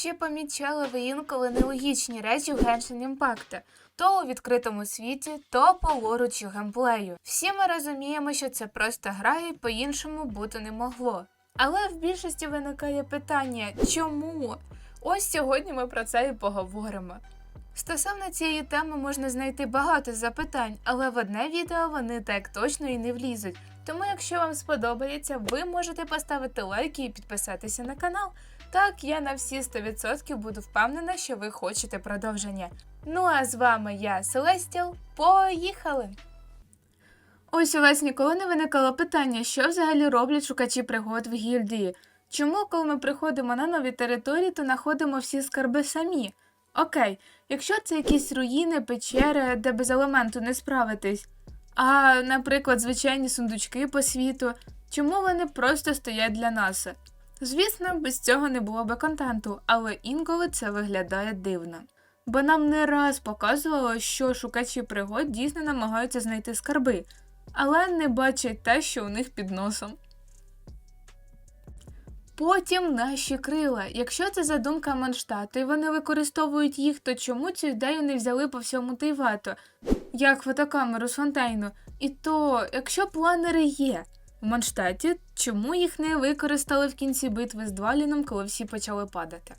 Чи помічали ви інколи нелогічні речі в Genshin Impact? То у відкритому світі, то по лору чи геймплею. Всі ми розуміємо, що це просто гра і по-іншому бути не могло. Але в більшості виникає питання, чому? Ось сьогодні ми про це і поговоримо. Стосовно цієї теми можна знайти багато запитань, але в одне відео вони так точно і не влізуть. Тому, якщо вам сподобається, ви можете поставити лайки і підписатися на канал. Так, я на всі 100% буду впевнена, що ви хочете продовження. Ну а з вами я, Селестіл. Поїхали! Ось у вас ніколи не виникало питання, що взагалі роблять шукачі пригод в гільдії. Чому, коли ми приходимо на нові території, то знаходимо всі скарби самі? Окей, якщо це якісь руїни, печери, де без елементу не справитись, а, наприклад, звичайні сундучки по світу, чому вони просто стоять для нас? Звісно, без цього не було би контенту, але інколи це виглядає дивно. Бо нам не раз показувало, що шукачі пригод дійсно намагаються знайти скарби, але не бачать те, що у них під носом. Потім наші крила. Якщо це задумка Манштату і вони використовують їх, то чому цю ідею не взяли по всьому Тейвато, як фотокамеру з фонтейну? І то, якщо планери є в Манштаті, чому їх не використали в кінці битви з Дваліном, коли всі почали падати?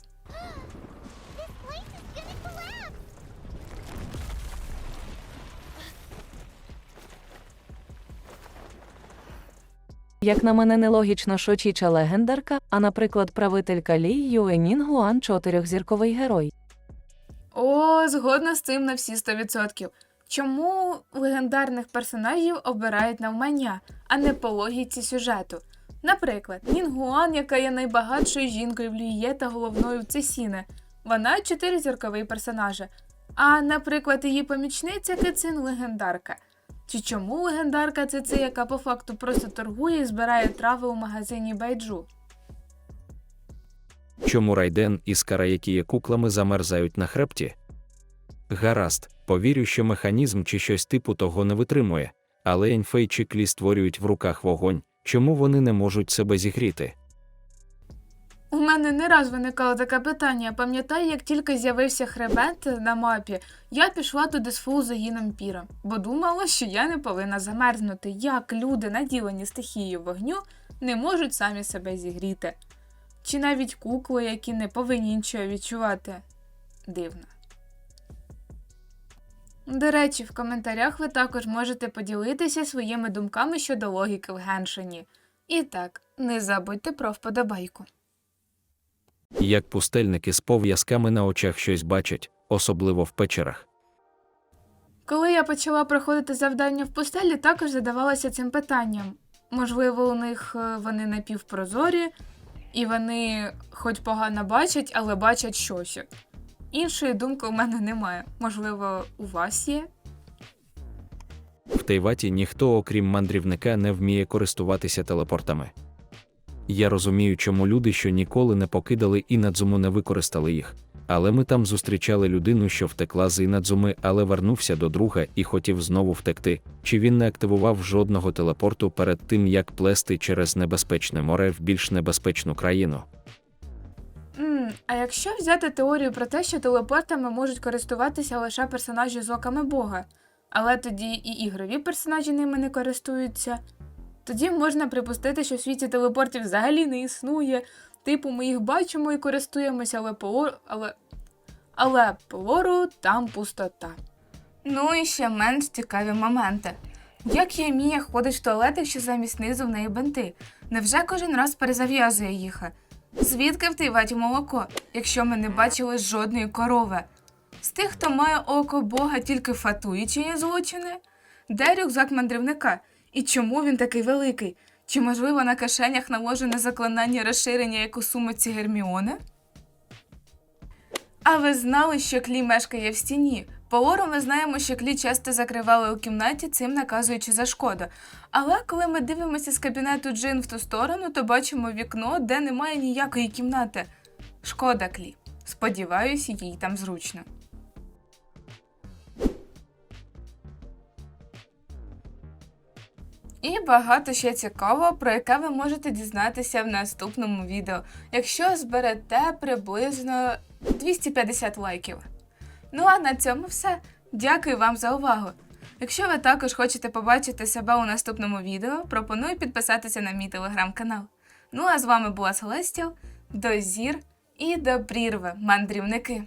Як на мене, нелогічно Шочіча легендарка, а наприклад, правителька Лі Юенін Гуан чотирьохзірковий герой. О, згодна з цим на всі 100%. Чому легендарних персонажів обирають навмання, а не по логіці сюжету? Наприклад, Нінгуан, яка є найбагатшою жінкою в Ліє та головною в Цесіне. Вона чотиризірковий персонаж. А, наприклад, її помічниця Кицин легендарка. Чи чому легендарка це це, яка по факту просто торгує і збирає трави у магазині Байджу? Чому Райден і Скара, які є куклами, замерзають на хребті? Гаразд, повірю, що механізм чи щось типу того не витримує, але Еньфей чи Клі створюють в руках вогонь, чому вони не можуть себе зігріти? У мене не раз виникало таке питання. Пам'ятаю, як тільки з'явився хребет на мапі, я пішла туди з фул загіном піра, бо думала, що я не повинна замерзнути, як люди, наділені стихією вогню, не можуть самі себе зігріти. Чи навіть кукли, які не повинні нічого відчувати. Дивно. До речі, в коментарях ви також можете поділитися своїми думками щодо логіки в Геншині. І так, не забудьте про вподобайку. Як пустельники з пов'язками на очах щось бачать, особливо в печерах. Коли я почала проходити завдання в пустелі, також задавалася цим питанням. Можливо, у них е, вони напівпрозорі, і вони хоч погано бачать, але бачать щось. Іншої думки у мене немає. Можливо, у вас є? В Тейваті ніхто, окрім мандрівника, не вміє користуватися телепортами. Я розумію, чому люди, що ніколи не покидали Інадзуму, не використали їх. Але ми там зустрічали людину, що втекла з Інадзуми, але вернувся до друга і хотів знову втекти. Чи він не активував жодного телепорту перед тим, як плести через небезпечне море в більш небезпечну країну? А якщо взяти теорію про те, що телепортами можуть користуватися лише персонажі з оками Бога, але тоді і ігрові персонажі ними не користуються, тоді можна припустити, що в світі телепортів взагалі не існує. Типу, ми їх бачимо і користуємося, але по але, але по там пустота. Ну і ще менш цікаві моменти. Як Ємія ходить в туалет, якщо замість низу в неї бенти? Невже кожен раз перезав'язує їх? Звідки в Тайваті молоко, якщо ми не бачили жодної корови? З тих, хто має око Бога, тільки фатує чині злочини? Де рюкзак мандрівника? І чому він такий великий? Чи, можливо, на кишенях наложене заклинання розширення, як у сумиці Герміони? А ви знали, що клі мешкає в стіні? По лору ми знаємо, що клі часто закривали у кімнаті, цим наказуючи за шкоду. Але коли ми дивимося з кабінету Джин в ту сторону, то бачимо вікно, де немає ніякої кімнати. Шкода клі. Сподіваюся, їй там зручно. І багато ще цікавого, про яке ви можете дізнатися в наступному відео, якщо зберете приблизно 250 лайків. Ну а на цьому все. Дякую вам за увагу. Якщо ви також хочете побачити себе у наступному відео, пропоную підписатися на мій телеграм-канал. Ну а з вами була Селестіл, до зір і до прірви, мандрівники.